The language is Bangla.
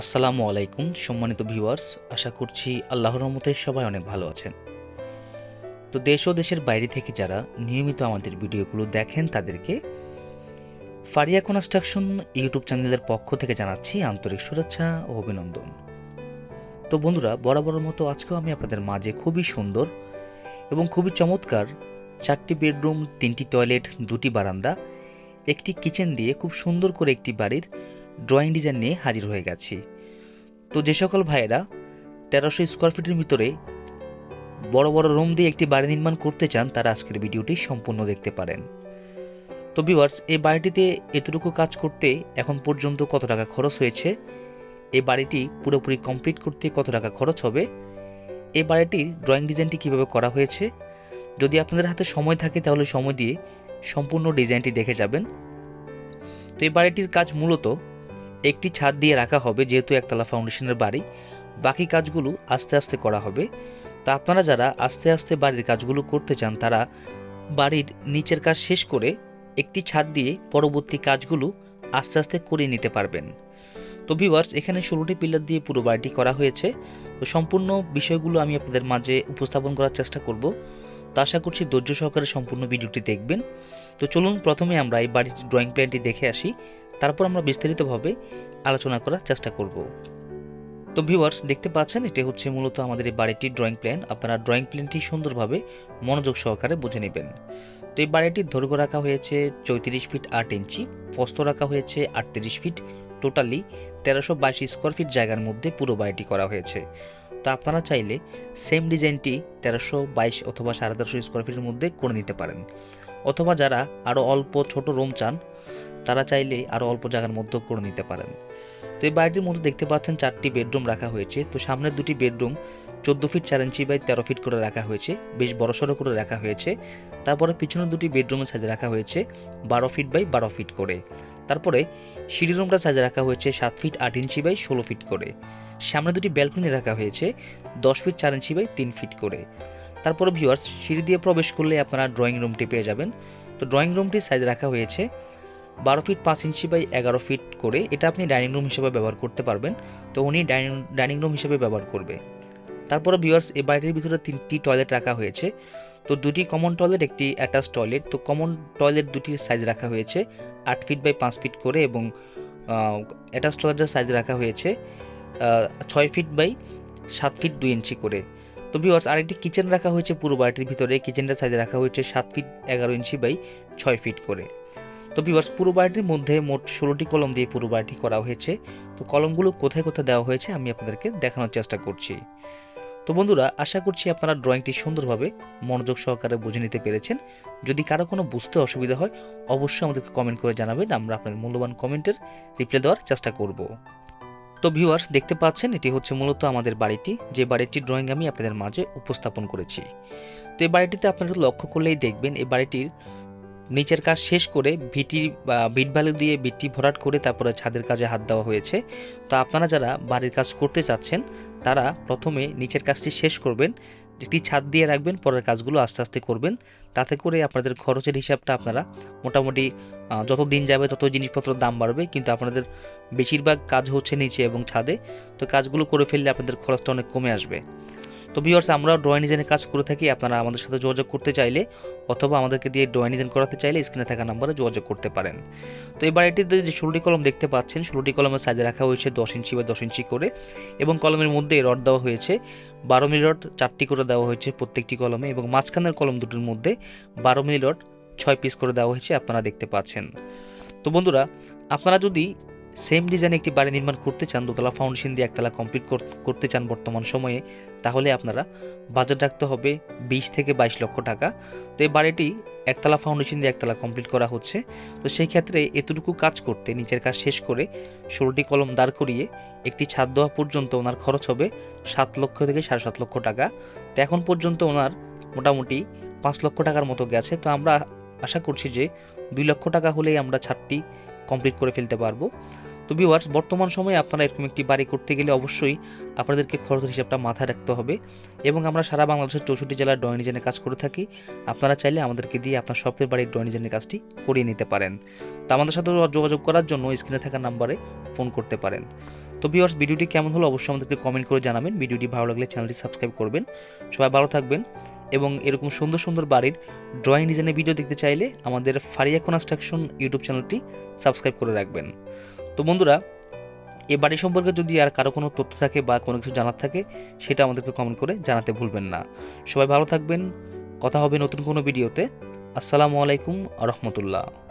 আসসালামু আলাইকুম, সম্মানিত ভিউয়ার্স, আশা করছি আল্লাহর রহমতে সবাই অনেক ভালো আছেন। তো দেশ ও দেশের বাইরে থেকে যারা নিয়মিত আমাদের ভিডিওগুলো দেখেন, তাদেরকে ফারিয়া কনস্ট্রাকশন ইউটিউব চ্যানেলের পক্ষ থেকে জানাচ্ছি আন্তরিক শুভেচ্ছা ও অভিনন্দন। তো বন্ধুরা, বরাবরের মতো আজকেও আমি আপনাদের মাঝে খুবই সুন্দর এবং খুবই চমৎকার চারটি বেডরুম, তিনটি টয়লেট, দুটি বারান্দা, একটি কিচেন দিয়ে খুব সুন্দর করে একটি বাড়ির ড্রয়িং ডিজাইন নিয়ে হাজির হয়ে গেছি। তো যে সকল ভাইয়েরা তেরোশো স্কোয়ার ফিটের ভিতরে বড় বড় রুম দিয়ে একটি বাড়ি নির্মাণ করতে চান, তারা আজকের ভিডিওটি সম্পূর্ণ দেখতে পারেন। তো ভিউয়ার্স, এই বাড়িটিতে এতটুকু কাজ করতে এখন পর্যন্ত কত টাকা খরচ হয়েছে? এই বাড়িটি পুরোপুরি কমপ্লিট করতে কত টাকা খরচ হবে? এই বাড়িটির ড্রয়িং ডিজাইনটি কীভাবে করা হয়েছে? যদি আপনাদের হাতে সময় থাকে, তাহলে সময় দিয়ে সম্পূর্ণ ডিজাইনটি দেখে যাবেন। তো এই বাড়িটির কাজ মূলত একটি ছাদ দিয়ে রাখা হবে, যেহেতু একতলা ফাউন্ডেশনের বাড়ি। বাকি কাজগুলো আস্তে আস্তে করা হবে। তা আপনারা যারা আস্তে আস্তে বাড়ির কাজগুলো করতে চান, তারা বাড়ির নিচের কাজ শেষ করে একটি ছাদ দিয়ে পরবর্তী কাজগুলো আস্তে আস্তে করে নিতে পারবেন। তো ভিউয়ার্স এখানে ষোলোটি পিলার দিয়ে পুরো বাড়িটি করা হয়েছে। তো সম্পূর্ণ বিষয়গুলো আমি আপনাদের মাঝে উপস্থাপন করার চেষ্টা করব। তো আশা করছি ধৈর্য সহকারে সম্পূর্ণ ভিডিওটি দেখবেন। তো চলুন প্রথমে আমরা এই বাড়ির ড্রয়িং প্ল্যানটি দেখে আসি। তারপর আমরা বিস্তারিতভাবে আলোচনা করার চেষ্টা করব। তো ভিউয়ার্স দেখতে পাচ্ছেন এটি হচ্ছে মূলত আমাদের এই বাড়িটির ড্রয়িং প্ল্যান আপনারা ড্রয়িং প্ল্যানটি সুন্দরভাবে মনোযোগ সহকারে বুঝে নেবেন। তো এই বাড়িটির দৈর্ঘ্য রাখা হয়েছে চৌত্রিশ ফিট আট ইঞ্চি, প্রস্থ রাখা হয়েছে আটত্রিশ ফিট টোটালি তেরোশো বাইশ স্কোয়ার ফিট জায়গার মধ্যে পুরো বাড়িটি করা হয়েছে। তো আপনারা চাইলে সেম ডিজাইনটি তেরোশো বাইশ অথবা সাড়ে তেরোশো স্কোয়ার ফিটের মধ্যে করে নিতে পারেন। অথবা যারা আরও অল্প ছোট রুম চান, তারা চাইলে আরও অল্প জায়গার মধ্যেও করে নিতে পারেন। তো এই বাড়িটির মধ্যে দেখতে পাচ্ছেন চারটি বেডরুম রাখা হয়েছে। তো সামনের দুটি বেডরুম চোদ্দ ফিট চার ইঞ্চি বাই তেরো ফিট করে রাখা হয়েছে। বেশ বড়সড় করে রাখা হয়েছে। তারপরে পিছনের দুটি বেডরুমের সাইজে রাখা হয়েছে বারো ফিট বাই বারো ফিট করে। তারপরে সিঁড়ি রুমটা সাইজে রাখা হয়েছে সাত ফিট আট ইঞ্চি বাই ষোলো ফিট করে। সামনে দুটি ব্যালকনি রাখা হয়েছে দশ ফিট চার ইঞ্চি বাই তিন ফিট করে। তারপরে ভিউয়ার্স সিঁড়ি দিয়ে প্রবেশ করলে আপনারা ড্রয়িং রুমটি পেয়ে যাবেন। তো ড্রয়িং রুমটির সাইজ রাখা হয়েছে বারো ফিট পাঁচ ইঞ্চি বাই এগারো ফিট করে এটা আপনি ডাইনিং রুম হিসেবে ব্যবহার করতে পারবেন। তো উনি ডাইনিং ডাইনিং রুম হিসেবে ব্যবহার করবে। তারপরে ভিউয়ার্স এই বাড়িটির ভিতরে তিনটি টয়লেট রাখা হয়েছে। তো দুটি কমন টয়লেট একটি অ্যাটাচ টয়লেট তো কমন টয়লেট দুটির সাইজ রাখা হয়েছে, আট ফিট বাই পাঁচ ফিট করে এবং অ্যাটাচ টয়লেটের সাইজ রাখা হয়েছে ছয় ফিট বাই সাত ফিট দুই ইঞ্চি করে। তো ভিউয়ার্স আরেকটি কিচেন রাখা হয়েছে পুরো বাড়িটির ভিতরে। কিচেনটার সাইজ রাখা হয়েছে সাত ফিট এগারো ইঞ্চি বাই ছয় ফিট করে। তো ভিউয়ার্স পুরো বাড়িটির মধ্যে মোট ষোলোটি কলম দিয়ে পুরো বাড়িটি করা হয়েছে। তো কলমগুলো কোথায় কোথায় দেওয়া হয়েছে আমি আপনাদেরকে দেখানোর চেষ্টা করছি। তো বন্ধুরা, আশা করছি আপনারা ড্রয়িংটি সুন্দরভাবে মনোযোগ সহকারে বুঝে নিতে পেরেছেন। যদি কারও কোনো বুঝতে অসুবিধা হয়, অবশ্যই আমাদেরকে কমেন্ট করে জানাবেন, আমরা আপনাদের মূল্যবান কমেন্টের রিপ্লাই দেওয়ার চেষ্টা করব। তো ভিউয়ার্স দেখতে পাচ্ছেন, এটি হচ্ছে মূলত আমাদের বাড়িটি। যে বাড়িটির ড্রয়িং আমি আপনাদের মাঝে উপস্থাপন করেছি। তো এই বাড়িটিতে আপনারা লক্ষ্য করলেই দেখবেন, এই বাড়িটির নিচের কাজ শেষ করে ভিটি বিট বালু দিয়ে বিটটি ভরাট করে তারপরে ছাদের কাজে হাত দেওয়া হয়েছে। তো আপনারা যারা বাড়ির কাজ করতে চাচ্ছেন, তারা প্রথমে নিচের কাজটি শেষ করবেন, একটি ছাদ দিয়ে রাখবেন, পরের কাজগুলো আস্তে আস্তে করবেন। তাতে করে আপনাদের খরচের হিসাবটা আপনারা মোটামুটি যত দিন যাবে তত জিনিসপত্রের দাম বাড়বে, কিন্তু আপনাদের বেশিরভাগ কাজ হচ্ছে নিচে এবং ছাদে। তো কাজগুলো করে ফেললে আপনাদের খরচটা অনেক কমে আসবে। তো ভিউয়ার্স আমরা ড্রয়িং ডিজাইনের কাজ করে থাকি। আপনারা আমাদের সাথে যোগাযোগ করতে চাইলে অথবা আমাদেরকে দিয়ে ড্রয়িং ডিজাইন করাতে চাইলে স্ক্রিনে থাকা নাম্বারে যোগাযোগ করতে পারেন। তো এই বাড়িটিতে যে ষোলোটি কলম দেখতে পাচ্ছেন ষোলোটি কলমের সাইজে রাখা হয়েছে দশ ইঞ্চি বা দশ ইঞ্চি করে এবং কলমের মধ্যে রড দেওয়া হয়েছে। বারো মিলি রড চারটি করে দেওয়া হয়েছে প্রত্যেকটি কলমে এবং মাঝখানের কলম দুটির মধ্যে বারো মিলি রড ছয় পিস করে দেওয়া হয়েছে, আপনারা দেখতে পাচ্ছেন। তো বন্ধুরা, আপনারা যদি সেম ডিজাইনে একটি বাড়ি নির্মাণ করতে চান, দোতলা ফাউন্ডেশন দিয়ে একতলা কমপ্লিট করতে চান বর্তমান সময়ে, তাহলে আপনারা বাজেট রাখতে হবে বিশ থেকে বাইশ লক্ষ টাকা। তো এই বাড়িটি একতলা ফাউন্ডেশন দিয়ে একতলা কমপ্লিট করা হচ্ছে। তো সেই ক্ষেত্রে এতটুকু কাজ করতে নিচের কাজ শেষ করে ষোলোটি কলম দাঁড় করিয়ে একটি ছাদ দেওয়া পর্যন্ত ওনার খরচ হবে সাত লক্ষ থেকে সাড়ে সাত লক্ষ টাকা। তো এখন পর্যন্ত ওনার মোটামুটি পাঁচ লক্ষ টাকার মতো গেছে। তো আমরা আশা করছি যে দুই লক্ষ টাকা হলেই আমরা ছাদটি কমপ্লিট করে ফেলতে পারব। তো ভিউয়ার্স বর্তমান সময়ে আপনারা এরকম একটি বাড়ি করতে গেলে অবশ্যই আপনাদেরকে খরচের হিসাবটা মাথায় রাখতে হবে এবং আমরা সারা বাংলাদেশের চৌষট্টি জেলার ড্রয়িং ডিজাইনের কাজ করে থাকি। আপনারা চাইলে আমাদেরকে দিয়ে আপনার স্বপ্নের বাড়ির ড্রয়িং ডিজাইনের কাজটি করিয়ে নিতে পারেন। তো আমাদের সাথে যোগাযোগ করার জন্য স্ক্রিনে থাকা নাম্বারে ফোন করতে পারেন। তো ভিউয়ার্স ভিডিওটি কেমন হলো অবশ্যই আমাদেরকে কমেন্ট করে জানাবেন। ভিডিওটি ভালো লাগলে চ্যানেলটি সাবস্ক্রাইব করবেন। সবাই ভালো থাকবেন। এবং এরকম সুন্দর সুন্দর বাড়ির ড্রয়িং ডিজাইনের ভিডিও দেখতে চাইলে আমাদের ফারিয়া কনস্ট্রাকশন ইউটিউব চ্যানেলটি সাবস্ক্রাইব করে রাখবেন। তো বন্ধুরা, এ বাড়ি সম্পর্কে যদি আর কারও কোনো তথ্য থাকে বা কোনো কিছু জানার থাকে, সেটা আমাদেরকে কমেন্ট করে জানাতে ভুলবেন না। সবাই ভালো থাকবেন, কথা হবে নতুন কোনো ভিডিওতে আসসালামু আলাইকুম রহমতুল্লাহ।